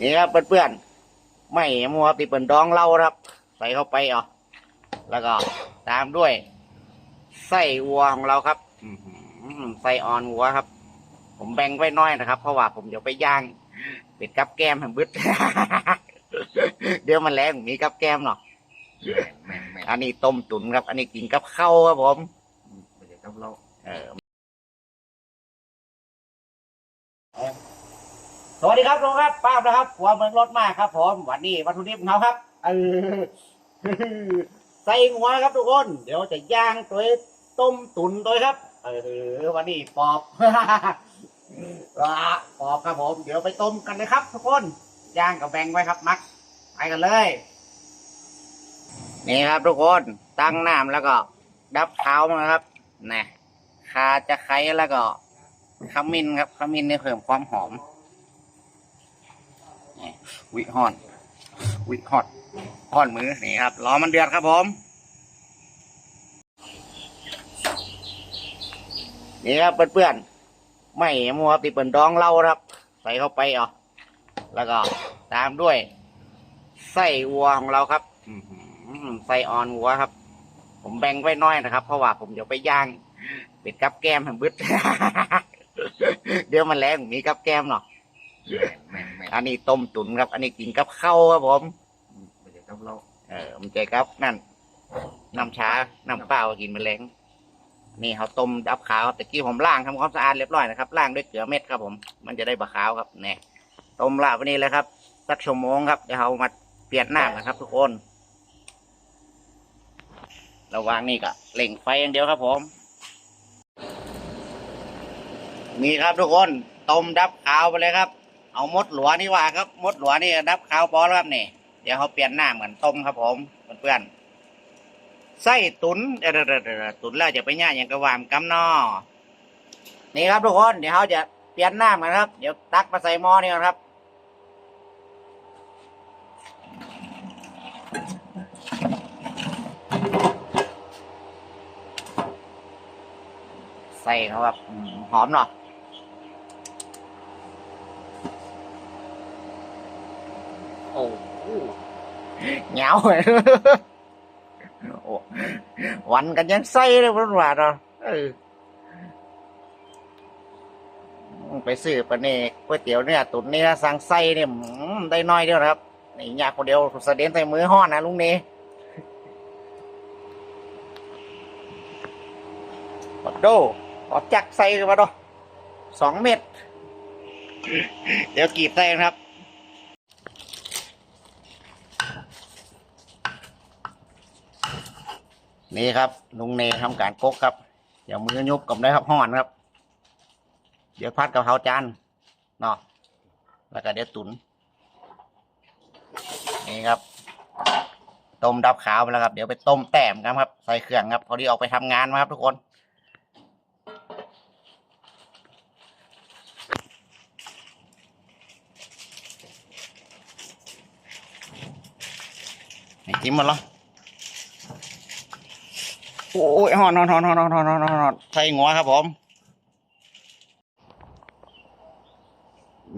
นี่ครับเพื่อนๆไม่มัวติเปิ่นดองเหล้าครับ ใส่เข้าไปเอะแล้วก็ตามด้วยไส้วัวของเราครับอื้อหือไส้อ่อนวัวครับ ผมแบ่งไว้น้อยนะครับ เพราะว่าผมเดี๋ยวไปย่างเป็ดกับแก้มให้บึดเดี๋ยวมันแรงมีกับแก้มเนาะแม่นแม่นอันนี้ต้มตุ๋นครับ อันนี้กินกับข้าวครับผมไม่ใช่กับเราเออ สวัสดีครับลุงครับป้าบนะครับหัวเมืองรถมากครับผมวันนี้วัตถุดิบของเขาครับเออใส่หัวครับทุกคน เดี๋ยวจะย่างตัวต้มตุ๋นตัวครับ เออวันนี้ปอบอ่าปอบครับผม เดี๋ยวไปต้มกันเลยครับ ทุกคนย่างกับแบงไว้ครับมักไปกันเลย นี่ครับทุกคนตั้งน้ำแล้วก็ ดับเท้ามาครับนะคาจะไคร้แล้วก็ขมิ้นครับขมิ้นนี่เพิ่มความหอม วิฮอน วิฮอตฮอนมือนี่ครับรอมันเดือดครับผมนี่ครับเพื่อนๆไม่มัวติเปิ่นดองเล้าครับ ใส่เข้าไปอะแล้วก็ตามด้วยไส้วัวของเราครับอื้อหือไส้อ่อนวัวครับ ผมแบ่งไว้น้อยนะครับ เพราะว่าผมเดี๋ยวไปย่างเป็ดกับแก้มให้บึดเดี๋ยวมันแรงมีกับแก้มเนาะ แม่นแม่นแม่นอันนี้ต้มตุ๋นครับ อันนี้กินกับข้าวครับผมไม่ใช่กับเราเออมันใจครับนั่นน้ำชาน้ำเปล่ากินแมลงนี่เขาต้มดับขาวแต่กี้ผมล้างทำความสะอาดเรียบร้อยนะครับล้างด้วยเกลือเม็ดครับผม มันจะได้บะขาวครับเนี่ยต้มละวันนี้เลยครับสักชั่วโมงครับเดี๋ยวเรามาเปลี่ยนน้ำนะครับ ทุกคน ระหว่างนี้ก็เล่งไฟอย่างเดียวครับผม นี่ครับทุกคนต้มดับขาวไปเลยครับ เอามดหลวนี่ว่าครับมดหลวนี่ดับขาวพอแล้วครับนี่ เดี๋ยวเขาเปลี่ยนหน้าเหมือนต้มครับผมเพื่อนๆไส้ตุนเดี๋ยวๆตุนแล้วจะไปย่างอย่างกระวามกำนอนี่ครับทุกคนเดี๋ยวเขาจะเปลี่ยนหน้ากันครับ เดี๋ยวตักมาใส่หม้อนี่ครับใส่เขาแบบหอมเนาะโอ้โห เหงาเลยโอ้วันกันยังใส่เลยพุ่นว่าเนาะเออไปซื้อปะเนกก๋วยเตี๋ยวเนี่ยตุ๋นเนี่ยสั่งไส้เนี่ยได้น้อยเดียวนะครับนี่ยากคนเดียวเสด็จใส่มือห่อนะลุงเนปอดโดปอดจักใส่กันมาดอสองเม็ด เดี๋ยวกรีดใส่นะครับ นี่ครับลุงเนทำการกกครับเดี๋ยวมือยุบกับได้ครับห่อนครับ เดี๋ยวพัดกับเขาจานเนาะแล้วก็เดี๋ยวตุนนี่ครับ ต้มดับขาวไปแล้วครับ เดี๋ยวไปต้มแต้มกันครับ ใส่เครื่องครับพอดีออกไปทำงานมาครับ ทุกคนนี่จิ้มมดแล้ว อ้ยหอนหอนหอนหอนหอนหอนหอนหอนใส่หัวครับผม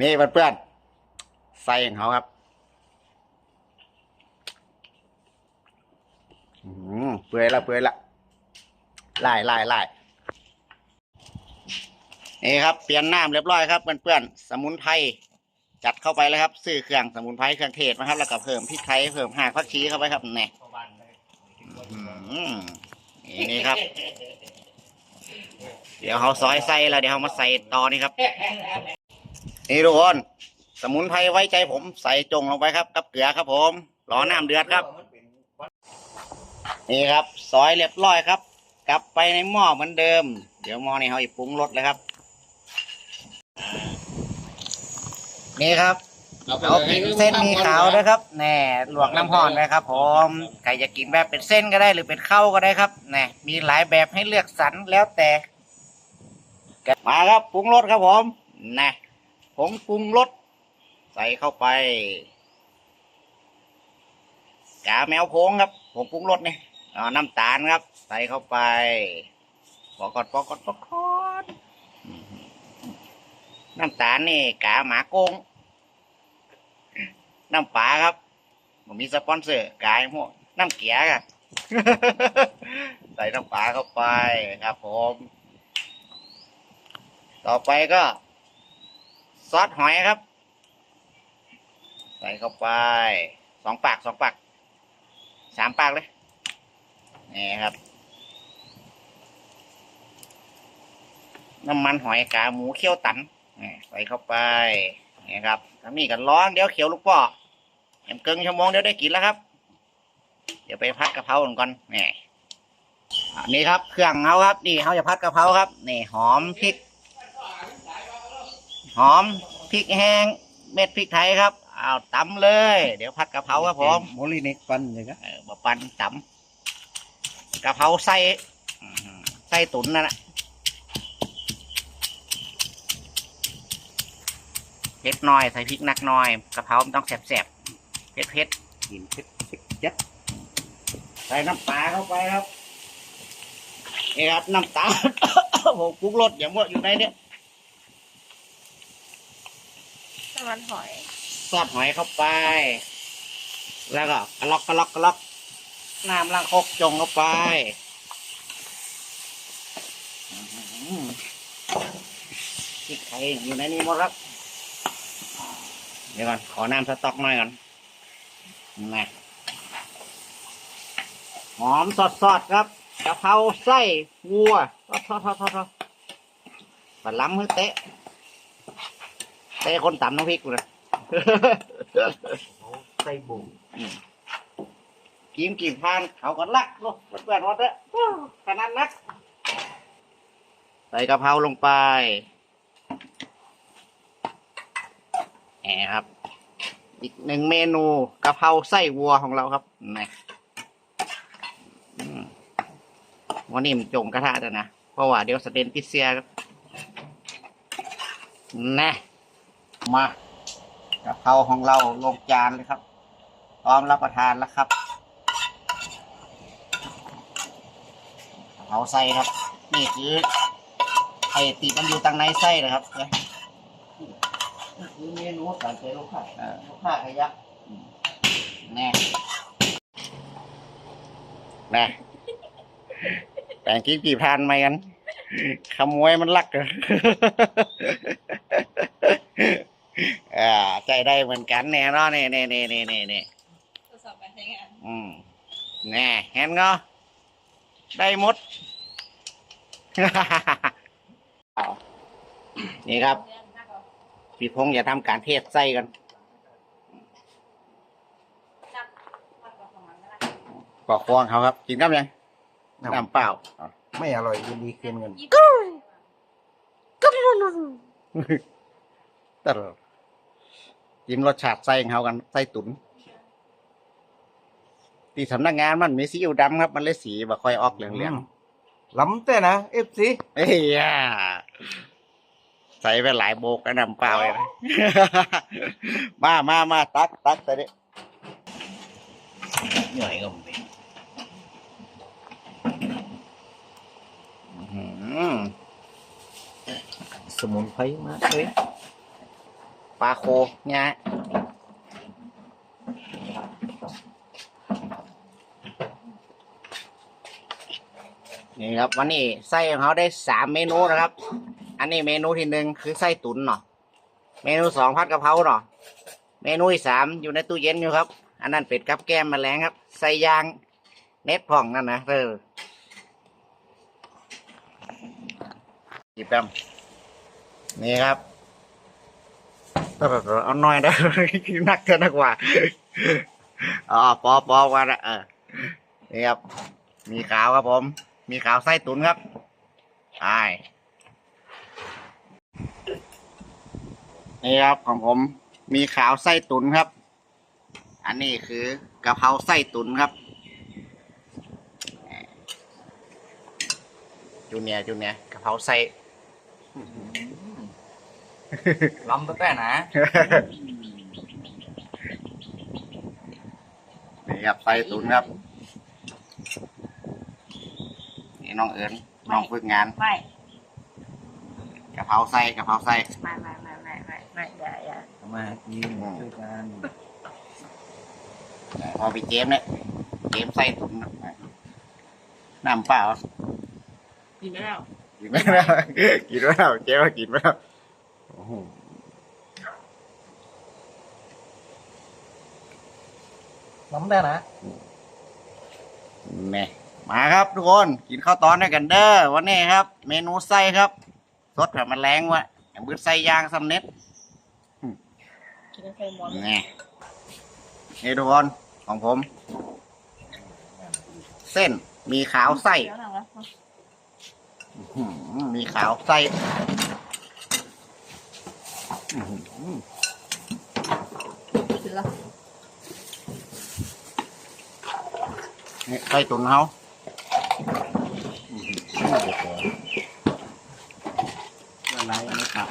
นี่เพื่อนๆใส่ของเขาครับเปื่อยละเปื่อยละไล่ไล่ไล่นี่ครับเปลี่ยนน้ำเรียบร้อยครับเพื่อนๆสมุนไพรจัดเข้าไปเลยครับซื้อเครื่องสมุนไพรเครื่องเทศนะครับ แล้วก็เพิ่มพริกไทยเพิ่มหากผักชีเข้าไปครับเนี่อืม นี่นี่ครับ เดี๋ยวเขาซอยใส่แล้วเดี๋ยวเขามาใส่ต่อนี่ครับ นี่ทุกคน สมุนไพรไว้ใจผมใส่จงลงไปครับ กับเกลือครับผมรอน้ำเดือดครับ นี่ครับ ซอยเรียบร้อยครับ กลับไปในหม้อเหมือนเดิม เดี๋ยวหม้อนี้เขาอีกปรุงรสเลยครับ นี่ครับ เอาเป็นเส้นหมีขาวนะครับแหน่หลวกน้ำห่อนนะครับ ผมใครจะกินแบบเป็นเส้นก็ได้หรือเป็นข้าวก็ได้ครับแหน่มีหลายแบบให้เลือกสรรแล้วแต่มาครับปรุงรสครับผมแหน่ผงปรุงรสใส่เข้าไปกาแมวโพงครับผงปรุงรสนี่เอาน้ำตาลครับ ใส่เข้าไปปอกอดปอกอดปอกอดน้ำตาลนี่กาหมาโกง น้ำปลาครับผมมีสปอนเซอร์กายพวกน้ำเกียร์อะใส่น้ำปลาเข้าไปครับ ผม ต่อไปก็ ซอสหอยครับ ใส่เข้าไปสองปากสองปากสามปากเลยนี่ครับ น้ำมันหอยกาหมูเคี่ยวตันนี่ใส่เข้าไปนี่ครับทำนี่กันร้อนเดี๋ยวเขียวลูกปอ แอมเกิงชั่วโมงเดี๋ยวได้กินแล้วครับ เดี๋ยวไปพัดกะเพราก่อนนี่อันนี้ครับเครื่องเขาครับนี่เขาจะพัดกะเพราครับนี่หอมพริก หอมพริกแห้ง เม็ดพริกไทยครับเอาตำเลย เดี๋ยวผัดกะเพราครับผมโมลินิกปันอย่างเงี้ยเออบะปันตำกะเพราไส้อื้อหือไส้ตุ๋นนั่นแหละเผ็ดน้อยใส่พริกนักน้อยกะเพรามันต้องแสบๆ เผ็ดเผ็ดกินเผ็ดเผ็ดยัดๆใส่น้ำปลาเข้าไปครับนี่ครับน้ำตาลผมปรุงรสอย่างว่าอยู่ในเนี้ยน้ำมันหอยซอสหอยเข้าไป แล้วก็กระลอกกระลอกกระลอกน้ำล้างคกจงเข้าไปอื้อหือพริกไทยอยู่ในนี้หมดครับเดี๋ยวก่อนขอน้ำสต๊อกหน่อยก่อน นะหอมสดสดๆครับกะเพราไส้วัวทอดทอดทอดทอดทอดปลาล้ำมือเตะเตะคนตำน้ำพริกเลยไส้บุ๋มกินกี่พานเขาก็รักลูกเพื่อนๆวัดเด้อขนาดนักใส่กะเพราลงไปแหมครับ อีกหนึ่งเมนูกะเพราไส้วัวของเราครับนี่วันนี้มันจงกระทะแล้วนะ เพราะว่าเดี๋ยวสเตนติเซียครับนะมากะเพราของเราลงจานเลยครับ พร้อมรับประทานแล้วครับเอาไส้ครับ นี่คือไข่ติดมันอยู่ตังในไส้นะครับ เนี่ยนี่คือเมนูการเจอลูกค้าเอ่อลูกค้าขยักแน่แน่แต่งกินกี่พานไหมกันขโมยมันลักเหรออ่าใจได้เหมือนกันแน่เนอนนี่นี่นี่นี่นี่นี่ทดสอบการใช้งานอืมแน่เห็นเงาได้หมดนี่ครับ เรื่องนักเอาพี่พงษ์อย่าทำการเทศไส้กันนักมากกว่าประมาณนั้นปอกฟองเขาครับ กินกับยังน้ำเปล่า ไม่อร่อยยินดีคืนเงินญี่ปุ่นตลอดจิ้มรสชาติไส้ของเขากันไส้ตุ๋นที่สำนักงานมันมีสีอิ๊วดำครับ มันเลยสีบ่ค่อยออกเหลืองๆล้ำแต่นะเอฟซีเอ้ยอะ ใส่ไปหลายโบกก็นำเปล่าเลยนะ มามามาตักตักแต่ดิเหนื่อยก็มีอื้อหือสมุนไพรมากเลยปลาโคเนี่ยนี่ครับวันนี้ไส้ของเขาได้สามเมนูนะครับ อันนี้เมนูที่หนึ่งคือไส้ตุ๋นเนาะเมนูสองผัดกะเพราเนาะเมนูที่สามอยู่ในตู้เย็นอยู่ครับ อันนั้นเป็ดกับแก้มแมลงครับใส่ยางเน็ตพ่องนั่นนะเออจีบแปมนี่ครับเอาหน่อยได้นักเกินนักว่าอ๋อปอปอว่าละเออนี่ครับ มีขาวครับผม มีขาวไส้ตุ๋นครับใช่ นี่ครับของผมมีขาวไส้ตุ๋นครับ อันนี้คือกะเพราไส้ตุ๋นครับจูเนียร์จูเนียร์กะเพราไส้ล้ำแต่นะนี่ครับไส้ตุ๋นครับนี่น้องเอิญน้องฝึกงานไม่กะเพราไส้กะเพราไส้ไม่ไม่ไม่ไม่ไม่ไม่อย่าอย่ามากินช่วยกันพอไปเจมเนี่ยเจมใส่ถุงน้ำเปล่ากินไม่แล้วกินไม่ได้กินไม่ได้เจ๊ว่ากินไม่ได้โอ้โหน้ำได้นะนี่มาครับทุกคนกินข้าวตอนด้วยกันเด้อวันนี้ครับ เมนูไส้ครับสดแบบมันแรงวะอย่างบืดไส้ย่างสำเน็จ กินไฟมอนนี่นี่ทุกคนของผม เส้นมีขาวไส้เดี๋ยวหนังล้วอื้อหือมีขาวไส้อื้อหือกินละนี่ไส้ตุ๋นเขาละลายอันนี้ครับ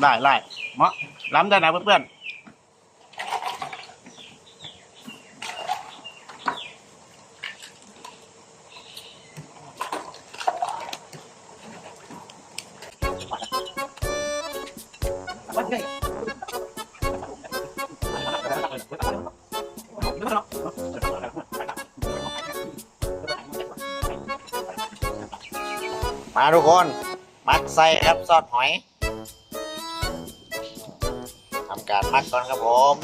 ได้ไล่เหมาะ ล้ำได้นะเพื่อนมาทุกคน มัดใส่ครับซอสหอยำการมัดก่อนครับผม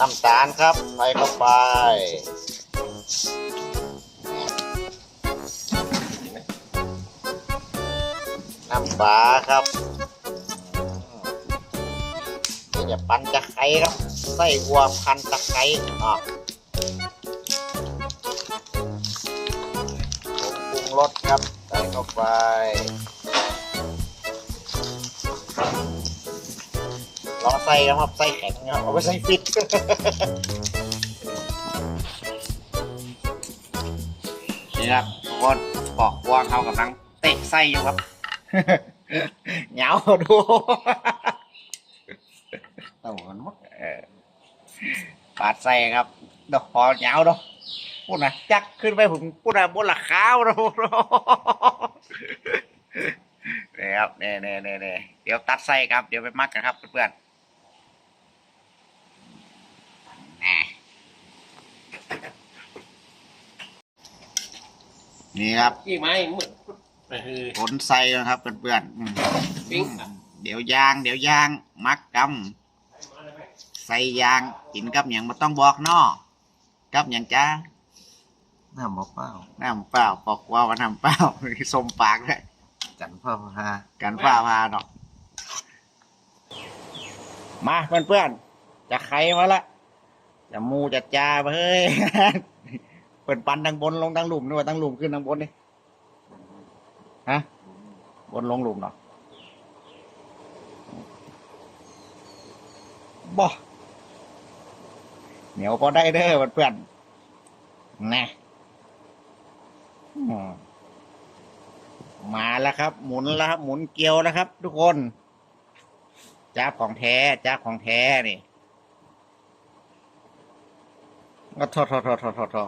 น้ำตาลครับใส่เข้าไปน้ำปลาครับนี่จะปั่นตะไคร้ครับใส่วัวพันตะไคร้อะปรุงรสครับใส่เข้าไป ลองใส่ครับใส่แข็งครับเอาไปใส่ฟิตนี่ครับทุกคนปอกวางเขากำลังเตะไส้อยู่ครับเหงาดูเต่ากันหมดเออปาดไส้ครับดอกพอเหงาดอกพูดนะจักขึ้นไปผมพูดนะบนหลักข้าวนะพูดนะนี่ครับนี่นี่นี่นี่เดี๋ยวตัดไส้ครับ เดี๋ยวไปมักกันครับเพื่อนๆ นี่ครับกี่ไม้หมึกเออผลไส้นะครับเพื่อนๆอืมปิ้งเดี๋ยวย่าง เดี๋ยวย่าง มักกำใส่ยางกินกับอย่างมาต้องบอกนอกับอย่างจ้าน้ำมะเปล่าน้ำเปล่าบอกว่าว่าน้ำเปล่าสมปากเลยจันพ่อพากันฝ้าพาดอก มาเพื่อนๆจะใครมาละจะมูจะจาเฮ้ยเปิดปันทางบนลงทางหลุมนี่ว่าทางหลุมขึ้นทางบนนี่ฮะบนลงหลุมเนาะบ่เหนียวพอได้เด้อเพื่อนนะมาแล้วครับ หมุนแล้วครับหมุนเกลียวแล้วครับ ทุกคนจ้าของแท้จ้าของแท้นี่ก็ทอทอทอทอทอทอ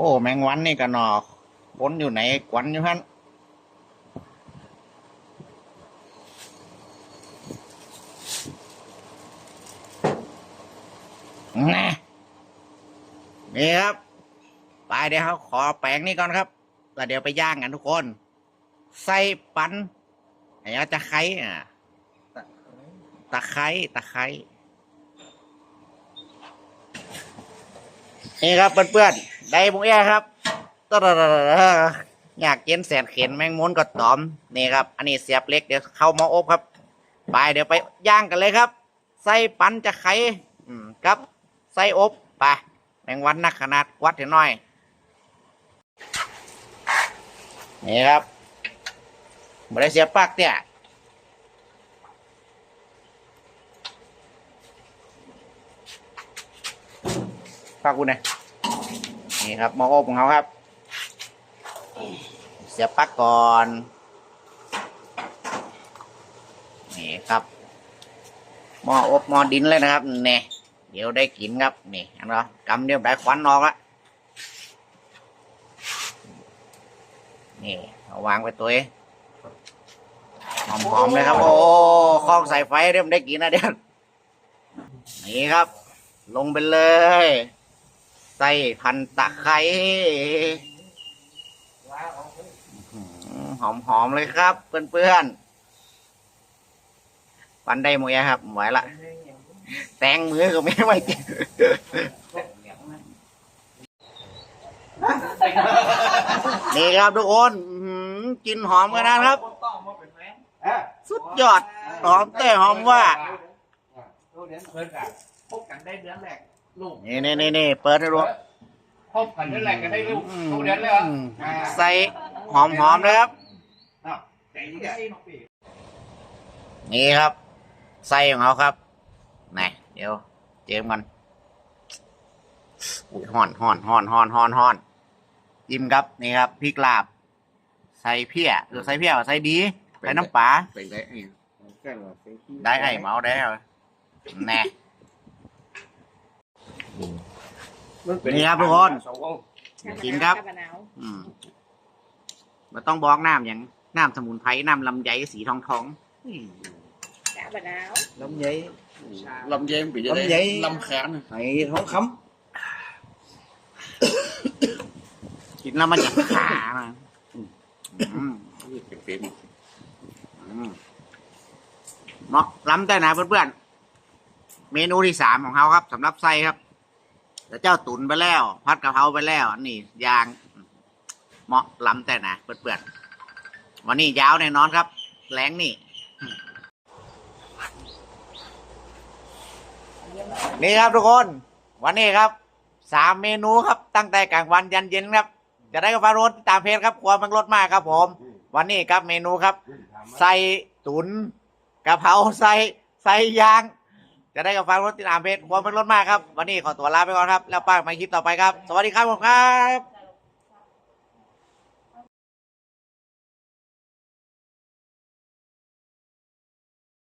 โอ้ แมงวันนี่กันหนอกบนอยู่ไหนกวนอยู่ฮั่นนะนี่ครับ ไปเดี๋ยวเขาขอแปลงนี่ก่อนครับแล้วเดี๋ยวไปย่างกันทุกคน ใส่ปันไอ้ตะไคร้อะตะไคร้ตะไคร้นี่ครับเพื่อนๆ ได้บุ้งแย่ครับตะรรรอยากเย็นแสนเข็นแมงมุนก็ตอมนี่ครับ อันนี้เสียบเล็กเดี๋ยวเข้ามาอบครับ ไปเดี๋ยวไปย่างกันเลยครับ ใส่ปันจะไคร้อืมครับใส่อบไปแมงวันนักขนาดวัดเห็นหน่อย นี่ครับบริเสียบปลักเนี่ยปลักกูเนี่ย นี่ครับหมออบของเขาครับ เสียบปลักก่อน นี่ครับหม้ออบหม้อดินเลยนะครับเนี่ยเดี๋ยวได้กินครับนี่เห็นไหมกำเดียวได้ควันออกละนี่เอาวางไว้ตัวเองหอมๆเลยครับ โอ้คลองสายไฟเริ่มได้กินนะเดี๋ยวนี่ครับ ลงไปเลย ใส่พันตะไคร้หอมหอมๆเลยครับ เพื่อนๆปันได้หมดยังครับไหวละแตงมือก็ไม่ไหวจริงนี่ครับทุกคนกินหอมกันนะครับ สุดยอด หอมแต่หอมว่าพบกันได้เดือนแรก ลูกนี่นี่นี่นี่เปิดให้ดูพบกันเดือนแรกกันได้ลูกลูกเดือนเลยเหรอใส่หอมหอมๆนะครับใจดีได้นี่ครับ ไส้ของเขาครับไหนเดี๋ยว เจมกันอุ้ยห่อนห่อนห่อนห่อนห่อนห่อนจิ้มครับนี่ครับพริกลาบ ใส่เพี้ยหรือใส่เพี้ยใส่ดีใส่น้ำปลาไปได้ไอ้ได้ไอ้เมาได้เหรอแน่ นี่ครับทุกคนกินครับชามะนาวอืมมันต้องบอกน้ำอย่างน้ำสมุนไพรน้ำลำไยสีทองทองอืมชามะนาว ลำไย ลำเย็นปีจะลำไยได้ลำแขนไอ้ท้องคกินแล้วมันจะขานะอืมเป็นฟิล์มอืมเหมาะล้ำแต่นะเพื่อนๆเมนูที่สามของเขาครับสำหรับไส้ครับ แล้วเจ้าตุ๋นไปแล้วพัดกะเพราไปแล้วอันนี่ยางเหมาะล้ำแต่นะเพื่อนๆวันนี้ยาวแน่นอนครับ แรงนี่ นี่ครับทุกคน วันนี้ครับสามเมนูครับตั้งแต่กลางวันยันเย็นครับ จะได้กับฟาโรสตามเพจครับครัวมันรสมากครับผม วันนี้ครับเมนูครับ ใส่ตุนกะเพราใส่ใส่ยาง จะได้กับฟังรถติดตามเพจครัวมันรถมากครับ วันนี้ขอตัวลาไปก่อนครับ แล้วป้ามาคลิปต่อไปครับ สวัสดีครับผมครับ